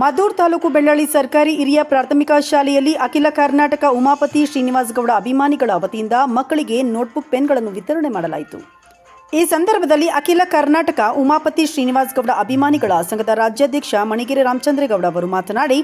ಮದ್ದೂರು ತಾಲೂಕು ಬೆಳ್ಳಳ್ಳಿ ಸರ್ಕಾರಿ ಹಿರಿಯ ಪ್ರಾಥಮಿಕ ಶಾಲೆಯಲ್ಲಿ ಅಖಿಲ ಕರ್ನಾಟಕ ಉಮಾಪತಿ ಶ್ರೀನಿವಾಸ್ ಗೌಡ ಅಭಿಮಾನಿಗಳ ವತಿಯಿಂದ ಮಕ್ಕಳಿಗೆ ನೋಟ್ಬುಕ್ ಪೆನ್ಗಳನ್ನು ವಿತರಣೆ ಮಾಡಲಾಯಿತು. ಈ ಸಂದರ್ಭದಲ್ಲಿ ಅಖಿಲ ಕರ್ನಾಟಕ ಉಮಾಪತಿ ಶ್ರೀನಿವಾಸ್ ಗೌಡ ಅಭಿಮಾನಿಗಳ ಸಂಘದ ರಾಜ್ಯಾಧ್ಯಕ್ಷ ಮಣಿಗಿರಿ ರಾಮಚಂದ್ರೇಗೌಡ ಅವರು ಮಾತನಾಡಿ,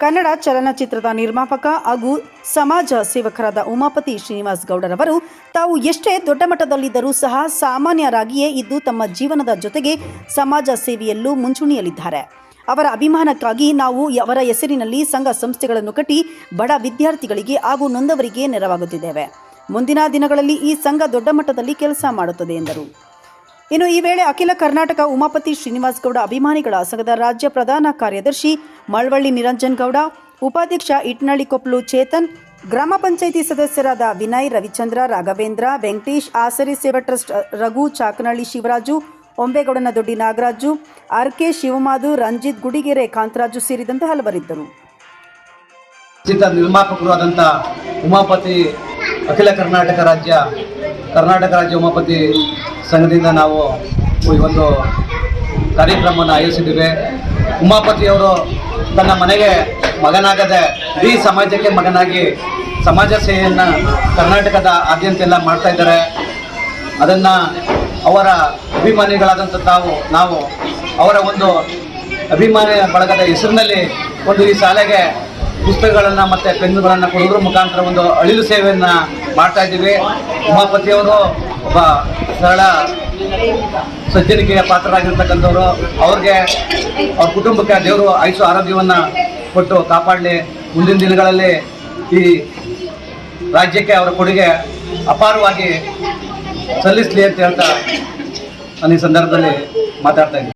ಕನ್ನಡ ಚಲನಚಿತ್ರದ ನಿರ್ಮಾಪಕ ಹಾಗೂ ಸಮಾಜ ಸೇವಕರಾದ ಉಮಾಪತಿ ಶ್ರೀನಿವಾಸ್ ಗೌಡರವರು ತಾವು ಎಷ್ಟೇ ದೊಡ್ಡ ಮಟ್ಟದಲ್ಲಿದ್ದರೂ ಸಹ ಸಾಮಾನ್ಯರಾಗಿಯೇ ಇದ್ದು ತಮ್ಮ ಜೀವನದ ಜೊತೆಗೆ ಸಮಾಜ ಸೇವೆಯಲ್ಲೂ ಮುಂಚೂಣಿಯಲ್ಲಿದ್ದಾರೆ. ಅವರ ಅಭಿಮಾನಕ್ಕಾಗಿ ನಾವು ಅವರ ಹೆಸರಿನಲ್ಲಿ ಸಂಘ ಸಂಸ್ಥೆಗಳನ್ನು ಕಟ್ಟಿ ಬಡ ವಿದ್ಯಾರ್ಥಿಗಳಿಗೆ ಹಾಗೂ ನೊಂದವರಿಗೆ ನೆರವಾಗುತ್ತಿದ್ದೇವೆ. ಮುಂದಿನ ದಿನಗಳಲ್ಲಿ ಈ ಸಂಘ ದೊಡ್ಡ ಮಟ್ಟದಲ್ಲಿ ಕೆಲಸ ಮಾಡುತ್ತದೆ ಎಂದರು. ಇನ್ನು ಈ ವೇಳೆ ಅಖಿಲ ಕರ್ನಾಟಕ ಉಮಾಪತಿ ಶ್ರೀನಿವಾಸ್ ಗೌಡ ಅಭಿಮಾನಿಗಳ ಸಂಘದ ರಾಜ್ಯ ಪ್ರಧಾನ ಕಾರ್ಯದರ್ಶಿ ಮಳವಳ್ಳಿ ನಿರಂಜನ್ ಗೌಡ, ಉಪಾಧ್ಯಕ್ಷ ಇಟ್ನಳ್ಳಿ ಕೊಪ್ಲು ಚೇತನ್, ಗ್ರಾಮ ಪಂಚಾಯಿತಿ ಸದಸ್ಯರಾದ ವಿನಯ್ ರವಿಚಂದ್ರ, ರಾಘವೇಂದ್ರ, ವೆಂಕಟೇಶ್, ಆಸರಿ ಸೇವಾ ಟ್ರಸ್ಟ್, ರಘು ಚಾಕನಹಳ್ಳಿ ಶಿವರಾಜು ಒಂಬೇಗೌಡನ ದೊಡ್ಡಿ ನಾಗರಾಜು ಆರ್ ಕೆ ಶಿವಮಾಧು, ರಂಜಿತ್ ಗುಡಿಗೆರೆ, ಕಾಂತರಾಜು ಸೇರಿದಂತೆ ಹಲವರಿದ್ದರು. ಚಿತ್ರ ನಿರ್ಮಾಪಕರು ಆದಂಥ ಉಮಾಪತಿ ಅಖಿಲ ಕರ್ನಾಟಕ ರಾಜ್ಯ ಕರ್ನಾಟಕ ರಾಜ್ಯ ಉಮಾಪತಿ ಸಂಘದಿಂದ ನಾವು ಈ ಒಂದು ಕಾರ್ಯಕ್ರಮವನ್ನು ಆಯೋಜಿಸಿದ್ದೇವೆ. ಉಮಾಪತಿಯವರು ತನ್ನ ಮನೆಗೆ ಮಗನಾಗದೆ ಇಡೀ ಸಮಾಜಕ್ಕೆ ಮಗನಾಗಿ ಸಮಾಜ ಸೇವೆಯನ್ನು ಕರ್ನಾಟಕದ ಆದ್ಯಂತೆಲ್ಲ ಮಾಡ್ತಾ ಇದ್ದಾರೆ. ಅದನ್ನು ಅವರ ಅಭಿಮಾನಿಗಳಾದಂಥ ತಾವು, ನಾವು ಅವರ ಒಂದು ಅಭಿಮಾನಿ ಬಳಗದ ಹೆಸರಿನಲ್ಲಿ ಒಂದು ಈ ಶಾಲೆಗೆ ಪುಸ್ತಕಗಳನ್ನು ಮತ್ತು ಪೆನ್ನುಗಳನ್ನು ಕೊಡೋದ್ರ ಮುಖಾಂತರ ಒಂದು ಅಳಿಲು ಸೇವೆಯನ್ನು ಮಾಡ್ತಾ ಇದ್ದೀವಿ. ಉಮಾಪತಿಯವರು ಒಬ್ಬ ಸರಳ ಸಜ್ಜನಿಕೆಯ ಪಾತ್ರರಾಗಿರ್ತಕ್ಕಂಥವ್ರು. ಅವ್ರಿಗೆ ಅವ್ರ ಕುಟುಂಬಕ್ಕೆ ದೇವರು ಆಯುಷು ಆರೋಗ್ಯವನ್ನು ಕೊಟ್ಟು ಕಾಪಾಡಲಿ. ಮುಂದಿನ ದಿನಗಳಲ್ಲಿ ಈ ರಾಜ್ಯಕ್ಕೆ ಅವರ ಕೊಡುಗೆ ಅಪಾರವಾಗಿ ಸಲ್ಲಿಸಲಿ ಅಂತ ಹೇಳ್ತಾ ನಾನು ಈ ಸಂದರ್ಭದಲ್ಲಿ ಮಾತಾಡ್ತಾ ಇದ್ದೀನಿ.